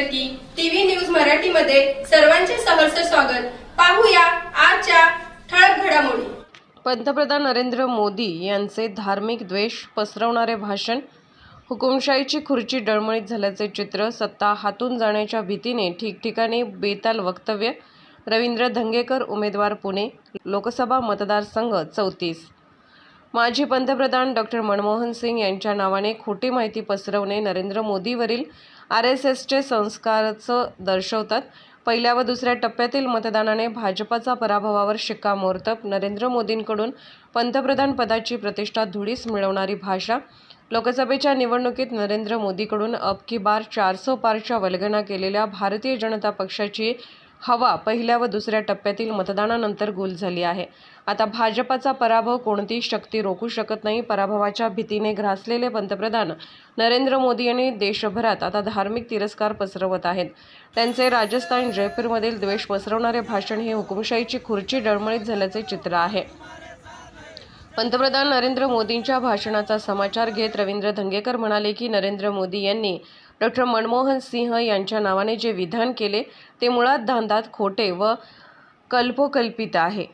की TV news मराठीमध्ये सर्वांचे सहर्ष स्वागत. पाहूया आजच्या ठळक घडामोडी. पंतप्रधान नरेंद्र मोदी यांचे धार्मिक द्वेष पसरवणारे भाषण हुकुमशाहीची खुर्ची डळमळीत झाल्याचे चित्र सत्ता हातून जाण्याच्या भीतीने ठिकठिकाणी बेताल वक्तव्य रवींद्र धंगेकर उमेदवार पुणे लोकसभा मतदारसंघ चौतीस. माजी पंतप्रधान डॉक्टर मनमोहन सिंग यांच्या नावाने खोटी माहिती पसरवणे नरेंद्र मोदीवरील आर एस एसचे संस्कारचं दर्शवतात. पहिल्या व दुसऱ्या टप्प्यातील मतदानाने भाजपाचा पराभवावर शिक्कामोर्तब. नरेंद्र मोदींकडून पंतप्रधान पदाची प्रतिष्ठा धुळीस मिळवणारी भाषा. लोकसभेच्या निवडणुकीत नरेंद्र मोदीकडून अब की बार चारसो पारच्या वल्गना केलेल्या भारतीय जनता पक्षाची हवा पहिल्या व दुसऱ्या टप्प्यातील मतदानानंतर गुल झाली आहे. आता भाजपाचा पराभव कोणतीही शक्ती रोखू शकत नाही. पराभवाच्या भीतीने ग्रासलेले पंतप्रधान नरेंद्र मोदी यांनी देशभरात आता धार्मिक तिरस्कार पसरवत आहेत. त्यांचे राजस्थान जयपूरमधील द्वेष पसरवणारे भाषण हे हुकुमशाहीची खुर्ची डळमळीत झाल्याचे चित्र आहे. पंतप्रधान नरेंद्र मोदींच्या भाषणाचा समाचार घेत रवींद्र धंगेकर म्हणाले की नरेंद्र मोदी यांनी डॉक्टर मनमोहन सिंह यांच्या नावाने जे विधान केले ते मुळात धांदात खोटे व कल्पोकल्पित आहे.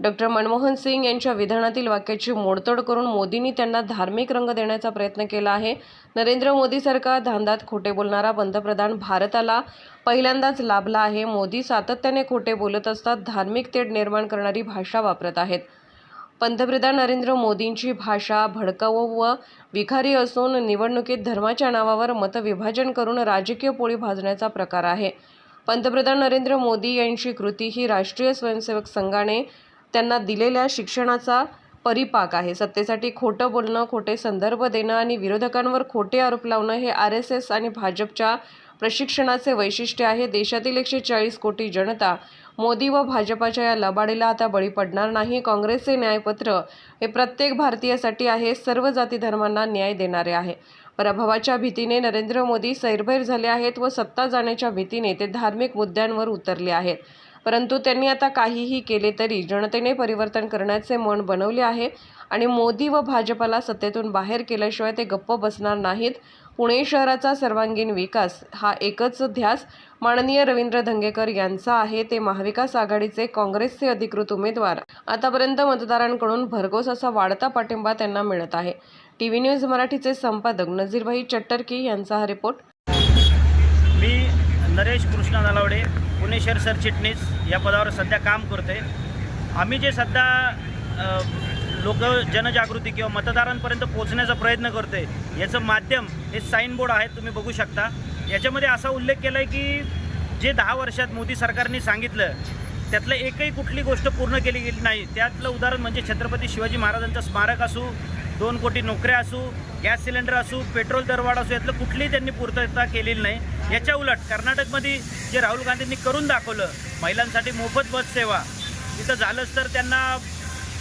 डॉक्टर मनमोहन सिंग यांच्या विधानातील वाक्याची मोडतोड करून मोदींनी त्यांना धार्मिक रंग देण्याचा प्रयत्न केला आहे. नरेंद्र मोदी सरकार धांदात खोटे बोलणारा पंतप्रधान भारताला पहिल्यांदाच लाभला आहे. मोदी सातत्याने खोटे बोलत असतात धार्मिक तेढ निर्माण करणारी भाषा वापरत आहेत. पंतप्रधान नरेंद्र मोदींची भाषा भडकाऊ व विखारी असून निवडणुकीत धर्माच्या नावावर मतविभाजन करून राजकीय पोळी भाजण्याचा प्रकार आहे. पंतप्रधान नरेंद्र मोदी यांची कृती ही राष्ट्रीय स्वयंसेवक संघाने त्यांना दिलेल्या शिक्षणाचा परिपाक आहे. सत्तेसाठी खोटं बोलणं खोटे संदर्भ देणं आणि विरोधकांवर खोटे आरोप लावणं हे आर एस एस आणि भाजपच्या प्रशिक्षणाचे वैशिष्ट्य आहे. देशातील एकशे चाळीस कोटी जनता मोदी व भाजपाच्या या लबाडीला आता बळी पडणार नाही. काँग्रेसचे न्यायपत्र हे प्रत्येक भारतीयासाठी आहे. सर्व जाती धर्मांना न्याय देणारे आहे. पराभवाच्या भीतीने नरेंद्र मोदी सैरभैर झाले आहेत व सत्ता जाण्याच्या भीतीने ते धार्मिक मुद्द्यांवर उतरले आहेत. परंतु त्यांनी आता काहीही केले तरी जनतेने परिवर्तन करण्याचे मन बनवले आहे आणि मोदी व भाजपाला सत्तेतून बाहेर केल्याशिवाय ते गप्प बसणार नाहीत. पुणे शहराचा सर्वांगीण विकास हा एकच ध्यास माननीय रवींद्र धंगेकर यांचा आहे. ते महाविकास आघाडीचे काँग्रेसचे अधिकृत उमेदवार. आतापर्यंत मतदारांकडून भरघोस असा वाढता पाठिंबा त्यांना मिळत आहे. टी व्ही न्यूज मराठीचे संपादक नजीरभाई चट्टरकी यांचा हा रिपोर्ट. मी नरेश कृष्णा नलावडे पुणे शहर सरचिटणीस. या पदावर सध्या काम करते आम्ही जे सध्या लोक जनजागृती किंवा मतदारांपर्यंत पोहोचण्याचा प्रयत्न करते याचं माध्यम हे साईनबोर्ड आहेत तुम्ही बघू शकता. याच्यामध्ये असा उल्लेख केला आहे की जे दहा वर्षात मोदी सरकारने सांगितलं त्यातलं एकही कुठली गोष्ट पूर्ण केली गेली नाही. त्यातलं उदाहरण म्हणजे छत्रपती शिवाजी महाराजांचं स्मारक असू दोन कोटी नोकऱ्या असू गॅस सिलेंडर असू पेट्रोल दरवाढ असू यातलं कुठलीही त्यांनी पूर्तता केलेली नाही. याच्या उलट कर्नाटकमध्ये जे राहुल गांधींनी करून दाखवलं महिलांसाठी मोफत बस सेवा तिथं झालंच तर त्यांना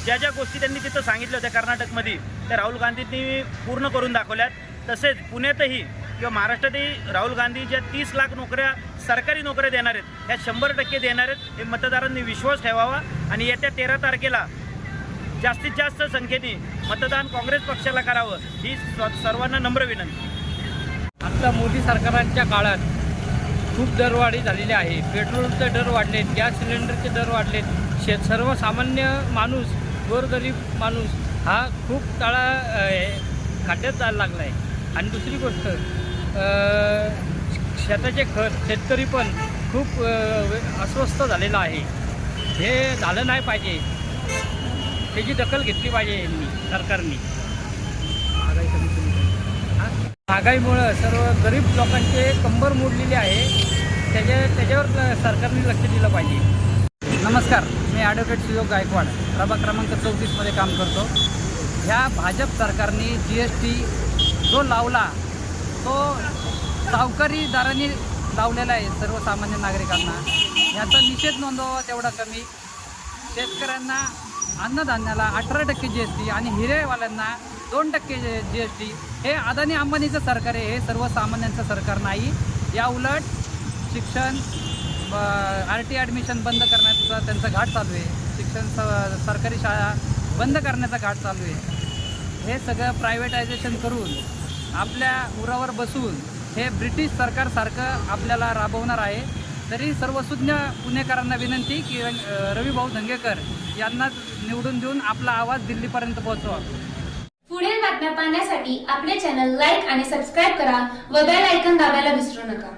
ज्या ज्या गोष्टी त्यांनी तिथं सांगितल्या होत्या कर्नाटकमध्ये त्या राहुल गांधींनी पूर्ण करून दाखवल्यात. तसेच पुण्यातही किंवा महाराष्ट्रातही राहुल गांधी ज्या तीस लाख नोकऱ्या सरकारी नोकऱ्या देणार आहेत ह्या शंभर टक्के देणार आहेत हे मतदारांनी विश्वास ठेवावा आणि येत्या तेरा तारखेला जास्तीत जास्त संख्येने मतदान काँग्रेस पक्षाला करावं ही सर्वांना नम्र विनंती. आता मोदी सरकारांच्या काळात खूप दरवाढी झालेली आहे. पेट्रोलचे दर वाढलेत गॅस सिलेंडरचे दर वाढलेत. शे सर्वसामान्य माणूस गोरगरीब माणूस हा खूप तळा हे, खड्ड्यात जायला लागला आहे आणि दुसरी गोष्ट शेताचे खत शेतकरी पण खूप अस्वस्थ झालेला आहे. हे झालं नाही पाहिजे. त्याची दखल घेतली पाहिजे यांनी सरकारने. महागाईमुळं सर्व गरीब लोकांचे कंबर मोडलेली आहे. त्याच्या त्याच्यावर सरकारने लक्ष दिलं पाहिजे. नमस्कार. मी ॲडव्होकेट सुयोग गायकवाड प्रभाग क्रमांक चौतीसमध्ये काम करतो. ह्या भाजप सरकारने जी एस टी जो लावला तो सावकारीदारांनी लावलेला आहे सर्वसामान्य नागरिकांना. ह्याचा निषेध नोंदवावा तेवढा कमी. शेतकऱ्यांना अन्नधान्याला अठरा टक्के जी एस टी आणि हिरेवाल्यांना दोन टक्के जी एस टी हे अदानी अंबानीचं सरकार आहे हे सर्वसामान्यांचं सरकार नाही. या उलट शिक्षण आर टी ॲडमिशन बंद करण्याचा त्यांचा घाट चालू आहे. शिक्षण स सरकारी शाळा बंद करण्याचा घाट चालू आहे. हे सगळं प्रायव्हेटायझेशन करून आपल्या उरावर बसून हे ब्रिटिश सरकारसारखं आपल्याला राबवणार आहे. तरी सर्वसुज्ञ पुणेकरांना विनंती की रवीभाऊ रविभाऊ धंगेकर यांना निवडून देऊन आपला आवाज दिल्लीपर्यंत पोहोचवा. पुढील बातम्या पाहण्यासाठी आपले चॅनल लाईक आणि सबस्क्राईब करा व बेल आयकॉन दाबायला विसरू नका.